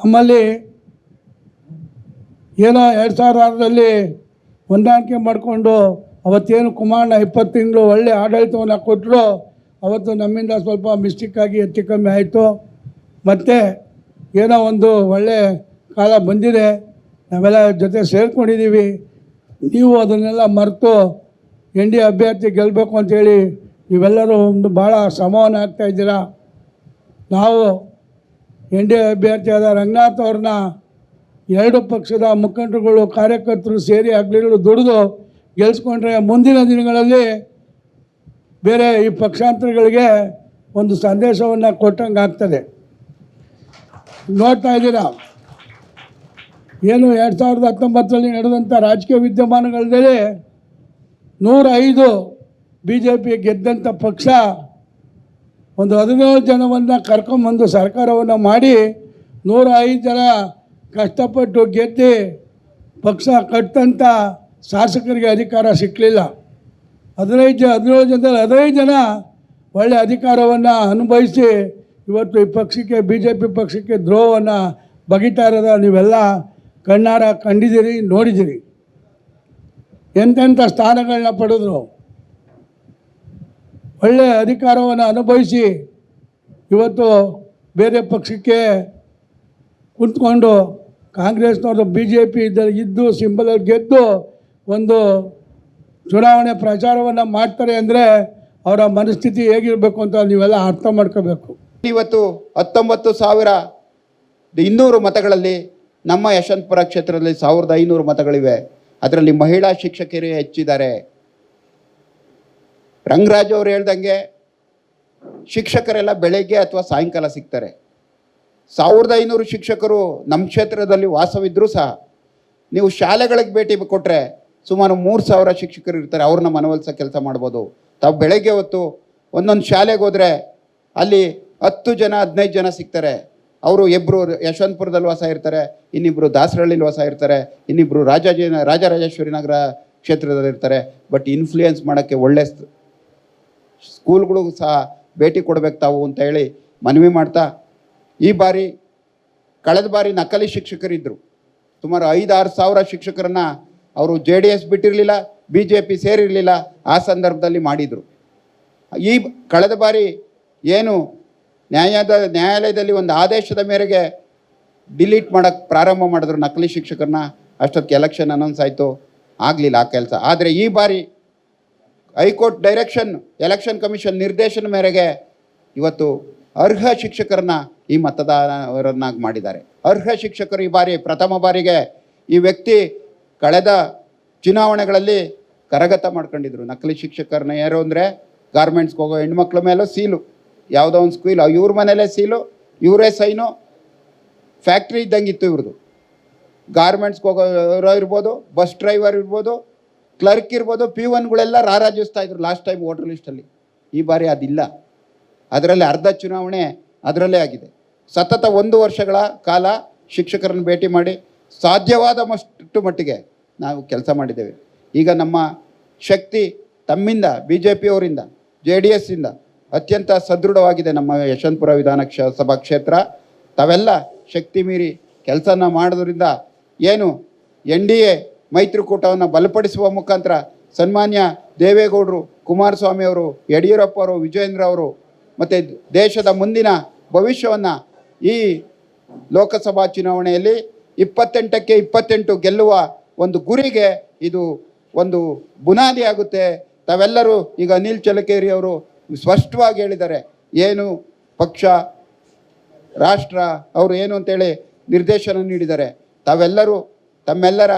ನಮ್ಮಲ್ಲಿ ಏನೋ ಎರಡು ಸಾವಿರದ ಆರರಲ್ಲಿ ಹೊಂದಾಣಿಕೆ ಮಾಡಿಕೊಂಡು ಅವತ್ತೇನು ಕುಮಾರಣ್ಣ ಇಪ್ಪತ್ತು ತಿಂಗಳು ಒಳ್ಳೆ ಆಡಳಿತವನ್ನು ಕೊಟ್ಟರು ಅವತ್ತು ನಮ್ಮಿಂದ ಸ್ವಲ್ಪ ಮಿಸ್ಟೇಕ್ ಆಗಿ ಹೆಚ್ಚು ಕಮ್ಮಿ ಆಯಿತು. ಮತ್ತು ಏನೋ ಒಂದು ಒಳ್ಳೆ ಕಾಲ ಬಂದಿದೆ, ನಾವೆಲ್ಲ ಜೊತೆ ಸೇರ್ಕೊಂಡಿದ್ದೀವಿ, ನೀವು ಅದನ್ನೆಲ್ಲ ಮರೆತು ಎನ್ ಡಿ ಅಭ್ಯರ್ಥಿ ಗೆಲ್ಲಬೇಕು ಅಂತೇಳಿ ನೀವೆಲ್ಲರೂ ಒಂದು ಭಾಳ ಶ್ರಮವನ್ನು ಆಗ್ತಾ ಇದ್ದೀರಾ? ನಾವು ಎನ್ ಡಿ ಅಭ್ಯರ್ಥಿಯಾದ ರಂಗನಾಥ್ ಅವ್ರನ್ನ ಎರಡು ಪಕ್ಷದ ಮುಖಂಡರುಗಳು, ಕಾರ್ಯಕರ್ತರು ಸೇರಿ ಹಗಲಿಗಳು ದುಡಿದು ಗೆಲ್ಸ್ಕೊಂಡ್ರೆ ಮುಂದಿನ ದಿನಗಳಲ್ಲಿ ಬೇರೆ ಈ ಪಕ್ಷಾಂತರಗಳಿಗೆ ಒಂದು ಸಂದೇಶವನ್ನು ಕೊಟ್ಟಂಗೆ ಆಗ್ತದೆ. ನೋಡ್ತಾ ಇದ್ದೀರಾ? ಏನು ಎರಡು ಸಾವಿರದ ಹತ್ತೊಂಬತ್ತರಲ್ಲಿ ನಡೆದಂಥ ರಾಜಕೀಯ ವಿದ್ಯಮಾನಗಳಲ್ಲಿ ನೂರ ಐದು ಬಿ ಜೆ ಪಿ ಗೆದ್ದಂಥ ಪಕ್ಷ ಒಂದು ಹದಿನೇಳು ಜನವನ್ನು ಕರ್ಕೊಂಬಂದು ಸರ್ಕಾರವನ್ನು ಮಾಡಿ ನೂರ ಐದು ಜನ ಕಷ್ಟಪಟ್ಟು ಗೆದ್ದು ಪಕ್ಷ ಕಟ್ಟಂಥ ಶಾಸಕರಿಗೆ ಅಧಿಕಾರ ಸಿಕ್ಕಲಿಲ್ಲ ಹದಿನೈದು ಜನ ಹದಿನೇಳು ಜನದಲ್ಲಿ ಹದಿನೈದು ಜನ ಒಳ್ಳೆಯ ಅಧಿಕಾರವನ್ನು ಅನುಭವಿಸಿ ಇವತ್ತು ಈ ಪಕ್ಷಕ್ಕೆ ಬಿ ಜೆ ಪಿ ಪಕ್ಷಕ್ಕೆ ದ್ರೋಹವನ್ನು ಬಗಿತಾ ಇರೋದ ನೀವೆಲ್ಲ ಕಣ್ಣಾರ ಕಂಡಿದ್ದೀರಿ, ನೋಡಿದ್ದೀರಿ. ಎಂತೆಂಥ ಸ್ಥಾನಗಳನ್ನ ಪಡೆದ್ರು? ಒಳ್ಳೆಯ ಅಧಿಕಾರವನ್ನು ಅನುಭವಿಸಿ ಇವತ್ತು ಬೇರೆ ಪಕ್ಷಕ್ಕೆ ಕುಂತ್ಕೊಂಡು ಕಾಂಗ್ರೆಸ್ನವರು ಬಿ ಜೆ ಪಿ ಇದ್ದ ಇದ್ದು ಸಿಂಬಲಲ್ಲಿ ಗೆದ್ದು ಒಂದು ಚುನಾವಣೆ ಪ್ರಚಾರವನ್ನು ಮಾಡ್ತಾರೆ ಅಂದರೆ ಅವರ ಮನಸ್ಥಿತಿ ಹೇಗಿರಬೇಕು ಅಂತ ನೀವೆಲ್ಲ ಅರ್ಥ ಮಾಡ್ಕೋಬೇಕು. ಇವತ್ತು ಹತ್ತೊಂಬತ್ತು ಸಾವಿರ ಇನ್ನೂರು ಮತಗಳಲ್ಲಿ ನಮ್ಮ ಯಶವಂತಪುರ ಕ್ಷೇತ್ರದಲ್ಲಿ ಸಾವಿರದ ಐನೂರು ಮತಗಳಿವೆ. ಅದರಲ್ಲಿ ಮಹಿಳಾ ಶಿಕ್ಷಕಿಯರು ಹೆಚ್ಚಿದ್ದಾರೆ. ರಂಗರಾಜ್ ಅವರು ಹೇಳ್ದಂಗೆ ಶಿಕ್ಷಕರೆಲ್ಲ ಬೆಳಗ್ಗೆ ಅಥವಾ ಸಾಯಂಕಾಲ ಸಿಗ್ತಾರೆ. ಸಾವಿರದ ಐನೂರು ಶಿಕ್ಷಕರು ನಮ್ಮ ಕ್ಷೇತ್ರದಲ್ಲಿ ವಾಸವಿದ್ದರೂ ಸಹ ನೀವು ಶಾಲೆಗಳಿಗೆ ಭೇಟಿ ಕೊಟ್ಟರೆ ಸುಮಾರು ಮೂರು ಸಾವಿರ ಶಿಕ್ಷಕರು ಇರ್ತಾರೆ. ಅವ್ರನ್ನ ಮನವೊಲಿಸೋ ಕೆಲಸ ಮಾಡ್ಬೋದು. ತಾವು ಬೆಳಗ್ಗೆ ಹೊತ್ತು ಒಂದೊಂದು ಶಾಲೆಗೆ ಹೋದರೆ ಅಲ್ಲಿ ಹತ್ತು ಜನ, ಹದಿನೈದು ಜನ ಸಿಗ್ತಾರೆ. ಅವರು ಇಬ್ಬರು ಯಶವಂತಪುರದಲ್ಲಿ ವಾಸ ಇರ್ತಾರೆ ಇನ್ನಿಬ್ಬರು ದಾಸರಳ್ಳಿಲಿ ವಾಸ ಇರ್ತಾರೆ ಇನ್ನಿಬ್ಬರು ರಾಜಾಜಿ ರಾಜರಾಜೇಶ್ವರಿ ನಗರ ಕ್ಷೇತ್ರದಲ್ಲಿ ಇರ್ತಾರೆ. ಬಟ್ ಇನ್ಫ್ಲೂಯೆನ್ಸ್ ಮಾಡೋಕ್ಕೆ ಒಳ್ಳೆ ಸ್ಕೂಲ್ಗಳಿಗೂ ಸಹ ಭೇಟಿ ಕೊಡಬೇಕು ತಾವು ಅಂತ ಹೇಳಿ ಮನವಿ ಮಾಡ್ತಾ, ಈ ಬಾರಿ ಕಳೆದ ಬಾರಿ ನಕಲಿ ಶಿಕ್ಷಕರಿದ್ದರು ಸುಮಾರು ಐದಾರು ಸಾವಿರ ಶಿಕ್ಷಕರನ್ನು ಅವರು ಜೆ ಡಿ ಎಸ್ ಬಿಟ್ಟಿರಲಿಲ್ಲ, ಬಿ ಜೆ ಪಿ ಸೇರಿರಲಿಲ್ಲ, ಆ ಸಂದರ್ಭದಲ್ಲಿ ಮಾಡಿದರು. ಈ ಕಳೆದ ಬಾರಿ ಏನು ನ್ಯಾಯದ ನ್ಯಾಯಾಲಯದಲ್ಲಿ ಒಂದು ಆದೇಶದ ಮೇರೆಗೆ ಡಿಲೀಟ್ ಮಾಡೋಕ್ಕೆ ಪ್ರಾರಂಭ ಮಾಡಿದ್ರು ನಕಲಿ ಶಿಕ್ಷಕರನ್ನ. ಅಷ್ಟೊತ್ತಿಗೆ ಎಲೆಕ್ಷನ್ ಅನೌನ್ಸ್ ಆಯಿತು. ಆಗಲಿಲ್ಲ ಆ ಕೆಲಸ. ಆದರೆ ಈ ಬಾರಿ ಹೈಕೋರ್ಟ್ ಡೈರೆಕ್ಷನ್, ಎಲೆಕ್ಷನ್ ಕಮಿಷನ್ ನಿರ್ದೇಶನ ಮೇರೆಗೆ ಇವತ್ತು ಅರ್ಹ ಶಿಕ್ಷಕರನ್ನ ಈ ಮತದಾರರನ್ನಾಗಿ ಮಾಡಿದ್ದಾರೆ. ಅರ್ಹ ಶಿಕ್ಷಕರು ಈ ಬಾರಿ, ಪ್ರಥಮ ಬಾರಿಗೆ ಈ ವ್ಯಕ್ತಿ ಕಳೆದ ಚುನಾವಣೆಗಳಲ್ಲಿ ಕರಗತ ಮಾಡ್ಕೊಂಡಿದ್ರು. ನಕಲಿ ಶಿಕ್ಷಕರನ್ನ ಯಾರು ಅಂದರೆ ಗಾರ್ಮೆಂಟ್ಸ್ಗೆ ಹೋಗೋ ಹೆಣ್ಮಕ್ಳ ಮೇಲೂ ಸೀಲು. ಯಾವುದೋ ಒಂದು ಸ್ಕೂಲ್ ಇವ್ರ ಮನೇಲೇ ಸೀಲು ಇವರೇ ಸೈನು ಫ್ಯಾಕ್ಟ್ರಿ ಇದ್ದಂಗಿತ್ತು ಇವ್ರದ್ದು ಗಾರ್ಮೆಂಟ್ಸ್ಗೆ ಹೋಗೋರೋ ಇರ್ಬೋದು ಬಸ್ ಡ್ರೈವರ್ ಇರ್ಬೋದು ಕ್ಲರ್ಕ್ ಇರ್ಬೋದು ಪಿ ಒನ್ಗಳೆಲ್ಲ ರಾರಾಜಿಸ್ತಾ ಇದ್ರು ಲಾಸ್ಟ್ ಟೈಮ್ ವೋಟರ್ ಲಿಸ್ಟಲ್ಲಿ ಈ ಬಾರಿ ಅದಿಲ್ಲ. ಅದರಲ್ಲಿ ಅರ್ಧ ಚುನಾವಣೆ ಅದರಲ್ಲೇ ಆಗಿದೆ. ಸತತ ಒಂದು ವರ್ಷಗಳ ಕಾಲ ಶಿಕ್ಷಕರನ್ನು ಭೇಟಿ ಮಾಡಿ ಸಾಧ್ಯವಾದ ಮಷ್ಟು ಮಟ್ಟಿಗೆ ನಾವು ಕೆಲಸ ಮಾಡಿದ್ದೇವೆ. ಈಗ ನಮ್ಮ ಶಕ್ತಿ ತಮ್ಮಿಂದ ಬಿ ಜೆ ಪಿಯವರಿಂದ ಜೆ ಡಿ ಎಸ್ಸಿಂದ ಅತ್ಯಂತ ಸದೃಢವಾಗಿದೆ ನಮ್ಮ ಯಶವಂತಪುರ ವಿಧಾನ ಸಭಾ ಕ್ಷೇತ್ರ. ತಾವೆಲ್ಲ ಶಕ್ತಿ ಮೀರಿ ಕೆಲಸನ ಮಾಡೋದ್ರಿಂದ ಏನು ಎನ್ ಡಿ ಎ ಮೈತ್ರಿಕೂಟವನ್ನು ಬಲಪಡಿಸುವ ಮುಖಾಂತರ ಸನ್ಮಾನ್ಯ ದೇವೇಗೌಡರು, ಕುಮಾರಸ್ವಾಮಿ ಅವರು, ಯಡಿಯೂರಪ್ಪ ಅವರು, ವಿಜಯೇಂದ್ರ ಅವರು ಮತ್ತು ದೇಶದ ಮುಂದಿನ ಭವಿಷ್ಯವನ್ನು ಈ ಲೋಕಸಭಾ ಚುನಾವಣೆಯಲ್ಲಿ ಇಪ್ಪತ್ತೆಂಟಕ್ಕೆ ಇಪ್ಪತ್ತೆಂಟು ಗೆಲ್ಲುವ ಒಂದು ಗುರಿಗೆ ಇದು ಒಂದು ಬುನಾದಿ ಆಗುತ್ತೆ. ತಾವೆಲ್ಲರೂ ಈಗ ಅನಿಲ್ ಚಲಕೇರಿ ಅವರು ಸ್ಪಷ್ಟವಾಗಿ ಹೇಳಿದ್ದಾರೆ. ಏನು ಪಕ್ಷ, ರಾಷ್ಟ್ರ, ಅವರು ಏನು ಅಂತೇಳಿ ನಿರ್ದೇಶನ ನೀಡಿದ್ದಾರೆ. ತಾವೆಲ್ಲರೂ ತಮ್ಮೆಲ್ಲರ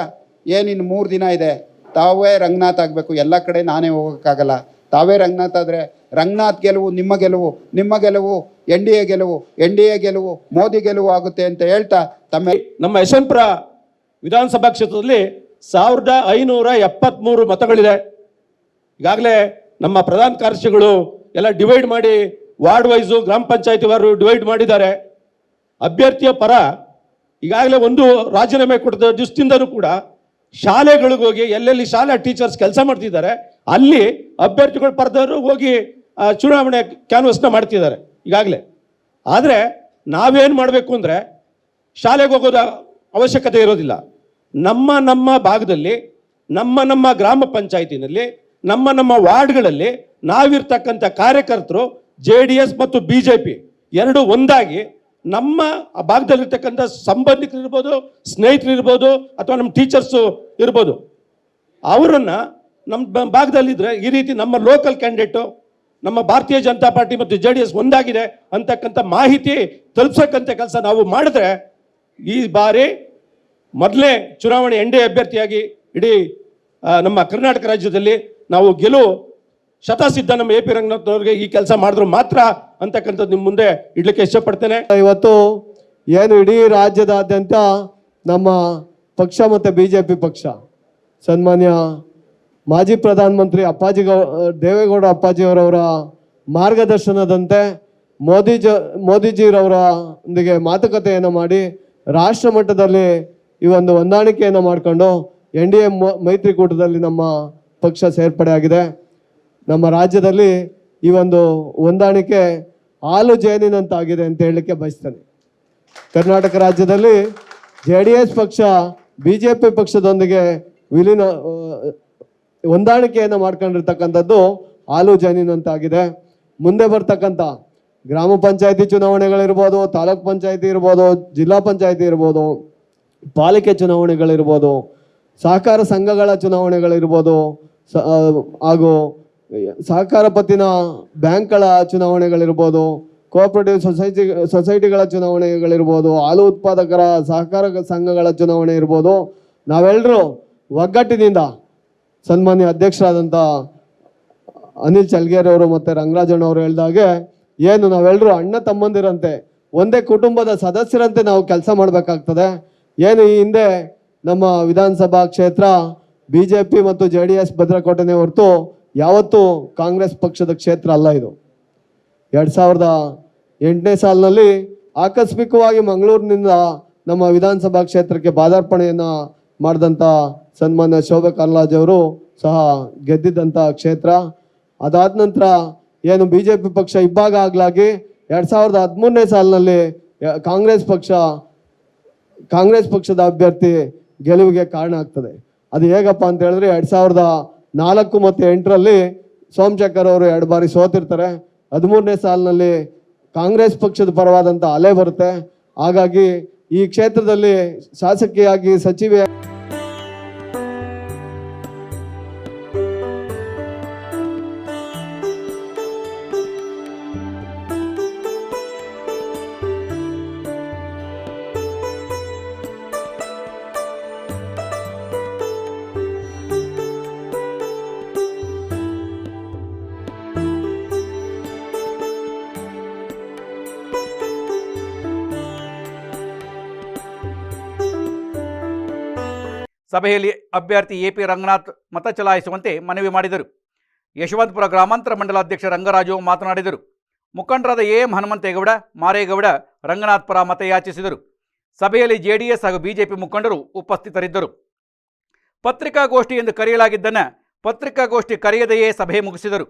ಏನಿನ್ನು ಮೂರು ದಿನ ಇದೆ, ತಾವೇ ರಂಗನಾಥ್ ಆಗಬೇಕು. ಎಲ್ಲ ಕಡೆ ನಾನೇ ಹೋಗೋಕ್ಕಾಗಲ್ಲ. ತಾವೇ ರಂಗನಾಥ್ ಆದರೆ ರಂಗನಾಥ್ ಗೆಲುವು ನಿಮ್ಮ ಗೆಲುವು ನಿಮ್ಮ ಗೆಲುವು, ಎನ್ ಡಿ ಎ ಗೆಲುವು, ಎನ್ ಡಿ ಎ ಗೆಲುವು, ಮೋದಿ ಗೆಲುವು ಆಗುತ್ತೆ ಅಂತ ಹೇಳ್ತಾ ತಮ್ಮ ನಮ್ಮ ಯಶವಂತಪುರ ವಿಧಾನಸಭಾ ಕ್ಷೇತ್ರದಲ್ಲಿ ಸಾವಿರದ ಐನೂರ ಎಪ್ಪತ್ತ್ಮೂರು ಮತಗಳಿದೆ. ಈಗಾಗಲೇ ನಮ್ಮ ಪ್ರಧಾನ ಕಾರ್ಯದರ್ಶಿಗಳು ಎಲ್ಲ ಡಿವೈಡ್ ಮಾಡಿ ವಾರ್ಡ್ ವೈಸು ಗ್ರಾಮ ಪಂಚಾಯತಿ ವಾರು ಡಿವೈಡ್ ಮಾಡಿದ್ದಾರೆ. ಅಭ್ಯರ್ಥಿಯ ಪರ ಈಗಾಗಲೇ ಒಂದು ರಾಜೀನಾಮೆ ಕೊಡ್ತ ದಿವಸದಿಂದನೂ ಕೂಡ ಶಾಲೆಗಳಿಗೆ ಹೋಗಿ ಎಲ್ಲೆಲ್ಲಿ ಶಾಲೆ ಟೀಚರ್ಸ್ ಕೆಲಸ ಮಾಡ್ತಿದ್ದಾರೆ, ಅಲ್ಲಿ ಅಭ್ಯರ್ಥಿಗಳ ಪರದವರು ಹೋಗಿ ಚುನಾವಣೆ ಕ್ಯಾನ್ವಸ್ನ ಮಾಡ್ತಿದ್ದಾರೆ ಈಗಾಗಲೇ. ಆದರೆ ನಾವೇನು ಮಾಡಬೇಕು ಅಂದರೆ ಶಾಲೆಗೆ ಹೋಗೋದ ಅವಶ್ಯಕತೆ ಇರೋದಿಲ್ಲ. ನಮ್ಮ ನಮ್ಮ ಭಾಗದಲ್ಲಿ, ನಮ್ಮ ನಮ್ಮ ಗ್ರಾಮ ಪಂಚಾಯತಿನಲ್ಲಿ, ನಮ್ಮ ನಮ್ಮ ವಾರ್ಡ್ಗಳಲ್ಲಿ ನಾವಿರ್ತಕ್ಕಂಥ ಕಾರ್ಯಕರ್ತರು, ಜೆ ಡಿ ಎಸ್ ಮತ್ತು ಬಿ ಜೆ ಪಿ ಎರಡು ಒಂದಾಗಿ ನಮ್ಮ ಆ ಭಾಗದಲ್ಲಿರ್ತಕ್ಕಂಥ ಸಂಬಂಧಿಕರು ಇರ್ಬೋದು, ಸ್ನೇಹಿತರು ಇರ್ಬೋದು ಅಥವಾ ನಮ್ಮ ಟೀಚರ್ಸು ಇರ್ಬೋದು. ಅವರನ್ನು ನಮ್ಮ ಭಾಗದಲ್ಲಿದ್ದರೆ ಈ ರೀತಿ ನಮ್ಮ ಲೋಕಲ್ ಕ್ಯಾಂಡಿಡೇಟು ನಮ್ಮ ಭಾರತೀಯ ಜನತಾ ಪಾರ್ಟಿ ಮತ್ತು ಜೆ ಡಿ ಎಸ್ ಒಂದಾಗಿದೆ ಅಂತಕ್ಕಂಥ ಮಾಹಿತಿ ತಲುಪ್ಸಕ್ಕಂಥ ಕೆಲಸ ನಾವು ಮಾಡಿದ್ರೆ ಈ ಬಾರಿ ಮೊದಲೇ ಚುನಾವಣೆ ಎನ್ ಡಿ ಅಭ್ಯರ್ಥಿಯಾಗಿ ಇಡೀ ನಮ್ಮ ಕರ್ನಾಟಕ ರಾಜ್ಯದಲ್ಲಿ ನಾವು ಗೆಲುವು ಶತಸಿದ್ಧ ನಮ್ಮ ಎ ಪಿ ರಂಗನಾಥ್ನವ್ರಿಗೆ ಈ ಕೆಲಸ ಮಾಡಿದ್ರು ಮಾತ್ರ ಅಂತಕ್ಕಂಥದ್ದು ನಿಮ್ಮ ಮುಂದೆ ಇಡ್ಲಿಕ್ಕೆ ಇಷ್ಟಪಡ್ತೇನೆ. ಇವತ್ತು ಏನು ಇಡೀ ರಾಜ್ಯದಾದ್ಯಂತ ನಮ್ಮ ಪಕ್ಷ ಮತ್ತು ಬಿ ಜೆ ಪಿ ಪಕ್ಷ, ಸನ್ಮಾನ್ಯ ಮಾಜಿ ಪ್ರಧಾನಮಂತ್ರಿ ಅಪ್ಪಾಜಿ ದೇವೇಗೌಡ ಅಪ್ಪಾಜಿಯವರವರ ಮಾರ್ಗದರ್ಶನದಂತೆ ಮೋದಿ ಜ ಮೋದಿಜಿರವರೊಂದಿಗೆ ಮಾತುಕತೆಯನ್ನು ಮಾಡಿ ರಾಷ್ಟ್ರ ಮಟ್ಟದಲ್ಲಿ ಈ ಒಂದು ಹೊಂದಾಣಿಕೆಯನ್ನು ಮಾಡಿಕೊಂಡು ಎನ್ ಡಿ ಎ ಮೈತ್ರಿಕೂಟದಲ್ಲಿ ನಮ್ಮ ಪಕ್ಷ ಸೇರ್ಪಡೆ ಆಗಿದೆ ನಮ್ಮ ರಾಜ್ಯದಲ್ಲಿ ಈ ಒಂದು ಹೊಂದಾಣಿಕೆ ಹಾಲು ಜೇನಿನಂತಾಗಿದೆ ಅಂತ ಹೇಳಲಿಕ್ಕೆ ಬಯಸ್ತೇನೆ. ಕರ್ನಾಟಕ ರಾಜ್ಯದಲ್ಲಿ ಜೆ ಡಿ ಎಸ್ ಪಕ್ಷ, ಬಿ ಜೆ ಪಿ ಪಕ್ಷದೊಂದಿಗೆ ವಿಲೀನ ಹೊಂದಾಣಿಕೆಯನ್ನು ಮಾಡ್ಕೊಂಡಿರ್ತಕ್ಕಂಥದ್ದು ಹಾಲು ಜೇನಿನಂತಾಗಿದೆ. ಮುಂದೆ ಬರ್ತಕ್ಕಂಥ ಗ್ರಾಮ ಪಂಚಾಯತಿ ಚುನಾವಣೆಗಳಿರ್ಬೋದು, ತಾಲೂಕ್ ಪಂಚಾಯತಿ ಇರ್ಬೋದು, ಜಿಲ್ಲಾ ಪಂಚಾಯತಿ ಇರ್ಬೋದು, ಪಾಲಿಕೆ ಚುನಾವಣೆಗಳಿರ್ಬೋದು, ಸಹಕಾರ ಸಂಘಗಳ ಚುನಾವಣೆಗಳಿರ್ಬೋದು, ಸ ಹಾಗೂ ಸಹಕಾರ ಪತ್ತಿನ ಬ್ಯಾಂಕ್ಗಳ ಚುನಾವಣೆಗಳಿರ್ಬೋದು ಕೋಆಪರೇಟಿವ್ ಸೊಸೈಟಿ ಸೊಸೈಟಿಗಳ ಚುನಾವಣೆಗಳಿರ್ಬೋದು, ಹಾಲು ಉತ್ಪಾದಕರ ಸಹಕಾರ ಸಂಘಗಳ ಚುನಾವಣೆ ಇರ್ಬೋದು ನಾವೆಲ್ಲರೂ ಒಗ್ಗಟ್ಟಿನಿಂದ ಸನ್ಮಾನ್ಯ ಅಧ್ಯಕ್ಷರಾದಂಥ ಅನಿಲ್ ಚಲ್ಗೇರಿ ಅವರು ಮತ್ತು ರಂಗರಾಜಣ್ಣವರು ಹೇಳಿದಾಗೆ ಏನು ನಾವೆಲ್ಲರೂ ಅಣ್ಣ ತಮ್ಮಂದಿರಂತೆ, ಒಂದೇ ಕುಟುಂಬದ ಸದಸ್ಯರಂತೆ ನಾವು ಕೆಲಸ ಮಾಡಬೇಕಾಗ್ತದೆ. ಏನು ಈ ಹಿಂದೆ ನಮ್ಮ ವಿಧಾನಸಭಾ ಕ್ಷೇತ್ರ ಬಿ ಮತ್ತು ಜೆ ಡಿ ಎಸ್ ಭದ್ರಕೋಟೆನೇ ಹೊರತು ಯಾವತ್ತೂ ಕಾಂಗ್ರೆಸ್ ಪಕ್ಷದ ಕ್ಷೇತ್ರ ಅಲ್ಲ ಇದು. ಎರಡು ಸಾವಿರದ ಎಂಟನೇ ಸಾಲಿನಲ್ಲಿ ಆಕಸ್ಮಿಕವಾಗಿ ಮಂಗಳೂರಿನಿಂದ ನಮ್ಮ ವಿಧಾನಸಭಾ ಕ್ಷೇತ್ರಕ್ಕೆ ಪಾದಾರ್ಪಣೆಯನ್ನು ಮಾಡಿದಂಥ ಸನ್ಮಾನ್ಯ ಶೋಭಾ ಕರ್ಲಾಜ್ ಅವರು ಸಹ ಗೆದ್ದಿದ್ದಂಥ ಕ್ಷೇತ್ರ. ಅದಾದ ನಂತರ ಏನು ಬಿ ಜೆ ಪಿ ಪಕ್ಷ ಇಬ್ಬಾಗ ಆಗಲಾಗಿ ಎರಡು ಸಾವಿರದ ಹದಿಮೂರನೇ ಸಾಲಿನಲ್ಲಿ ಕಾಂಗ್ರೆಸ್ ಪಕ್ಷ, ಕಾಂಗ್ರೆಸ್ ಪಕ್ಷದ ಅಭ್ಯರ್ಥಿ ಗೆಲುವಿಗೆ ಕಾರಣ ಆಗ್ತದೆ. ಅದು ಹೇಗಪ್ಪ ಅಂತ ಹೇಳಿದ್ರೆ ಎರಡು ಸಾವಿರದ ನಾಲ್ಕು ಮತ್ತು ಎಂಟರಲ್ಲಿ ಸೋಮಶೇಖರ್ ಅವರು ಎರಡು ಬಾರಿ ಸೋತಿರ್ತಾರೆ. ಹದಿಮೂರನೇ ಸಾಲಿನಲ್ಲಿ ಕಾಂಗ್ರೆಸ್ ಪಕ್ಷದ ಪರವಾದಂಥ ಅಲೆ ಬರುತ್ತೆ. ಹಾಗಾಗಿ ಈ ಕ್ಷೇತ್ರದಲ್ಲಿ ಶಾಸಕಿಯಾಗಿ ಸಚಿವೆ ಸಭೆಯಲ್ಲಿ ಅಭ್ಯರ್ಥಿ ಎ ಪಿ ರಂಗನಾಥ್ ಮತ ಚಲಾಯಿಸುವಂತೆ ಮನವಿ ಮಾಡಿದರು. ಯಶವಂತಪುರ ಗ್ರಾಮಾಂತರ ಮಂಡಲಾಧ್ಯಕ್ಷ ರಂಗರಾಜು ಮಾತನಾಡಿದರು. ಮುಖಂಡರಾದ ಎ ಎಂ ಹನುಮಂತೇಗೌಡ, ಮಾರೇಗೌಡ, ರಂಗನಾಥ್ ಪರ ಮತಯಾಚಿಸಿದರು. ಸಭೆಯಲ್ಲಿ ಜೆಡಿಎಸ್ ಹಾಗೂ ಬಿಜೆಪಿ ಮುಖಂಡರು ಉಪಸ್ಥಿತರಿದ್ದರು. ಪತ್ರಿಕಾಗೋಷ್ಠಿ ಎಂದು ಕರೆಯಲಾಗಿದ್ದನ್ನು ಪತ್ರಿಕಾಗೋಷ್ಠಿ ಕರೆಯದೆಯೇ ಸಭೆ ಮುಗಿಸಿದರು.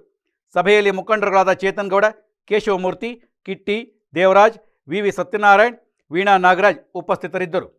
ಸಭೆಯಲ್ಲಿ ಮುಖಂಡರುಗಳಾದ ಚೇತನ್ ಗೌಡ ಕೇಶವಮೂರ್ತಿ, ಕಿಟ್ಟಿ, ದೇವರಾಜ್ ವಿ ವಿ ಸತ್ಯನಾರಾಯಣ್, ವೀಣಾ ನಾಗರಾಜ್ ಉಪಸ್ಥಿತರಿದ್ದರು.